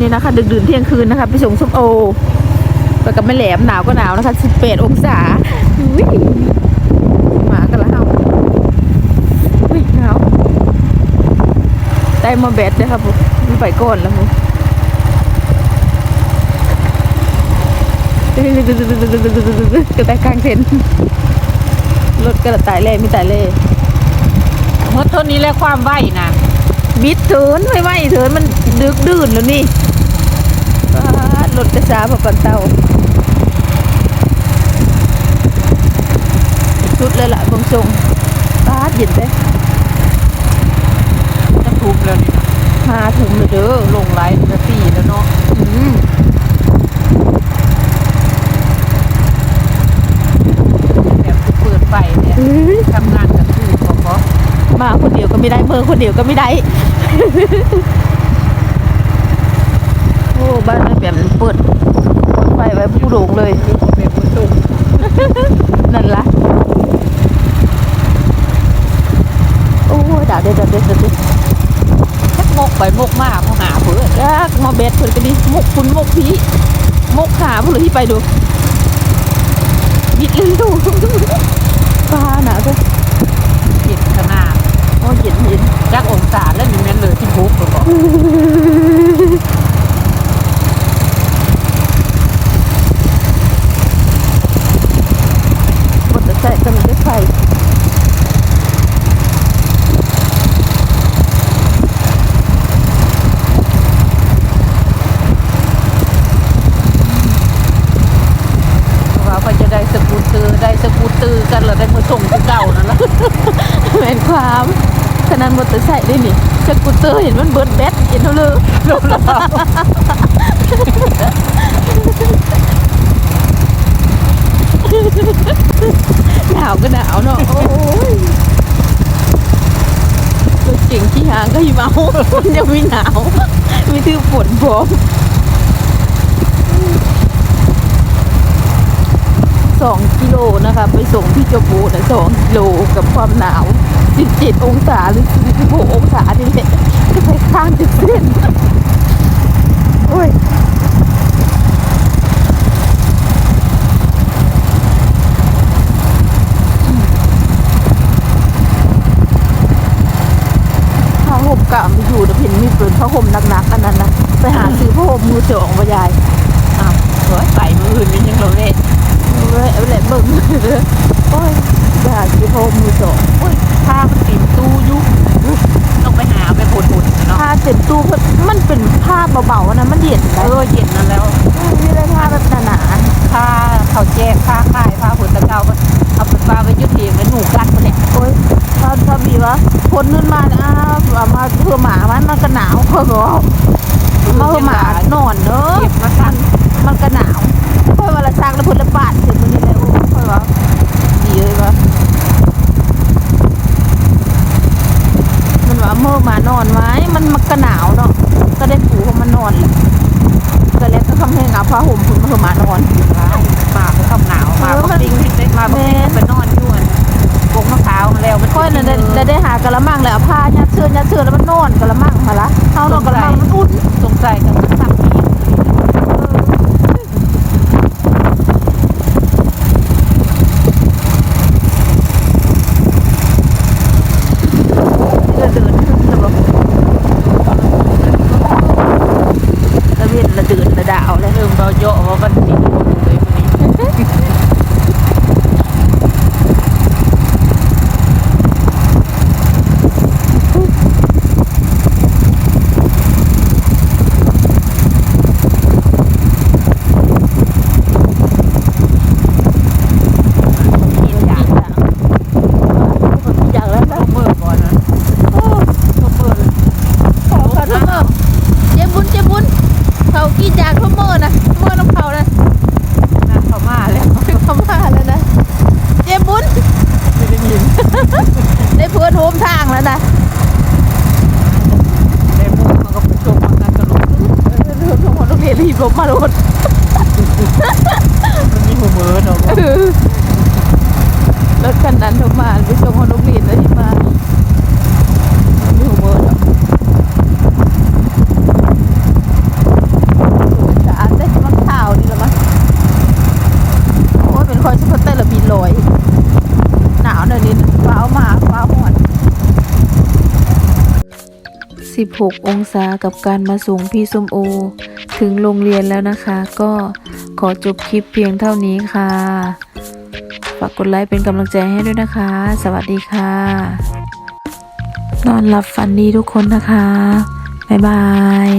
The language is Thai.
นี่นะคะ ดึกดื่นเที่ยงคืนนะคะ ไปส่งส้มโอไปกับแม่แหลมหนาวก็หนาวนะคะ18องศาหมากันละเฮาอุ้ยหนาวได้มาแบตเลยครับผมมีไปก่อนแล้วผมกระแตกกลางเส้นรถกระต่ายเล่มีแต่เล่เมื่อเท่านี้แล้วความไหวนะ บิดเถินไม่ไหวเถินมันดึกดื่นแล้วนี่ป๊าดรถกระซาพอปันเตาชุดเลยล่ะบงทรงป้าดเย็นเลยจะทุบแล้วนี่นะหาถุงเลยเด้อลงไลน์จะสี่แล้วเนาะอืมแบบเปิดไฟเนี่ยเฮ้ยทำงานกับคือพอพอมาคนเดียวก็ไม่ได้เมือคนเดียวก็ไม่ได้ โอ้บ้านไม่แบบนั้นเปิดเปิดไฟไว้ผู้โด่งเลยแบบประตูนั่นละโอ้ยด่าเด็ดด่าเด็ดด่าเด็ดชักมกไปมกมาเขาหาเพื่อนยากมาเบ็ดเพิ่นก็ดีมกคุณมกพีมกขาผู้เลยที่ไปดูบิดเลยดูฟ้าหนาก็เห็นขนาดโอ้เย็นเย็นจักองศาแล้วนี่แม่นเลยที่ทุบเลยบอก มอเตอร์ไซค์ก็มีได้ไฟว่าเขาจะได้สกูตเตอร์ได้สกู ตเตอกันแล้วได้มาส่งที่เก่านั่นละเป็นความขนาดมอเตอร์ไซค์ได้นี่สกูเตอร์เห็นมันเบิร์ดแบตเห็นเท่าเลยลงแล้วหนาวก็หนาวเนาะโอ้ยรถเก่งขี้หางก็หิมะมันยังม่หนาว มีถือฝนพร้อม สองกิโลนะคะ ไปส่งที่จบูนะสองกิโลกับความหนาวสิบเจ็ดองศาหรือสิบหกองศานี่แหละก็ไปข้างติดเส้นโอ้ยผ้าห่มกะมันอยู่แต่เห็นมีเปิดผ้าห่มหนักๆอันนั้นนะไปหาซื้อผ้าห่มมือสองมายายอ้าวเฮ้ยไปมืออื่นยังเราเล่ นเอาไว้เอาแหละเบิ่งเลยโอ้ยไปหาซื้อผ้าห่มมือสองโอ้ยผ้ามันติดตู้อยุบต้องไปหาไปผลหุ่นเนาะผ้าเต็มตู้มันมันเป็นผ้าเบาๆนะมันเย็นเอได้อเย็นนั่นแล้วไม่ได้ผ้าแบบหนาผ้าเขาแจกผ้าค่ายผ้าหุ่นตะเกาก็เอาไปปลาไปยึดเทียงแล้วหนูกัดมาแหละๆโอ้ยถ้าถ้ามีวะคนนึงมาเนี่ยอ้าวเอามาเพื่อหมามันมันก็หนาวเขาบอกว่ามาเพื่อหมานอนเนอะ เก็บมาทัน มันก็หนาวค่อยวันละสร้างแล้วพุ่นละบาทถึงมันนี่เลยโอ้ค่อยว่าดีเลยวะมันว่าเมื่ อมานอนไว้ มันมันก็หนาวเนาะก็ได้ปูของมันนอนแหละก็แล้วก็คำให้เอาผ้าห่มพุ่นมาเพื่อหมานอนร้ายมาก็ทำหนาวมาก็ปิ้งมาก็ปิ้งไปนอนอยู่อันกงมะพร้าวมาแล้วมันค่อยน่ะได้ได้ได้หากะละมังแล้วเอาผ้ายัดเสื้อยัดเสื้อแล้วมันนอนกะละมังมาละเฮานอนกะละมังมันอุ่นสงสัยกันสักที ก็เดินขึ้นแล้วบอกตะเวนละเดินละดาวเลย เริ่มเราเยอะว่ามันติดคนเลยวันนี้กินอย่าง อย่างแล้วนะ เมื่อก่อนนะ โอ้เปิดขอเขาทุกเมื่อเจ็บบุญเจ็บบุญเขากินจากทุกเมื่อนะเมื่อน้ำเขานะ น้ำเข้ามาแล้ว เขามาแล้วนะเจ็บบุญ ไม่ได้ยิน ได้เพื่อนโฮมทางแล้วนะ ได้มุกมันก็ไปชมมันกันกระโดด เรื่องของคนโรงเรียนรีบ ลบมาโลดมันมีหัวมือเนาะรถคันนั้นโทรมาไปส่งคนโรงเรียนแล้วที่มามีหัวเบอร์ 16 องศากับการมาส่งพี่ส้มโอ ถึงโรงเรียนแล้วนะคะ ก็ขอจบคลิปเพียงเท่านี้ค่ะ ฝากกดไลค์เป็นกำลังใจให้ด้วยนะคะ สวัสดีค่ะ นอนหลับฝันดีทุกคนนะคะ บ๊ายบาย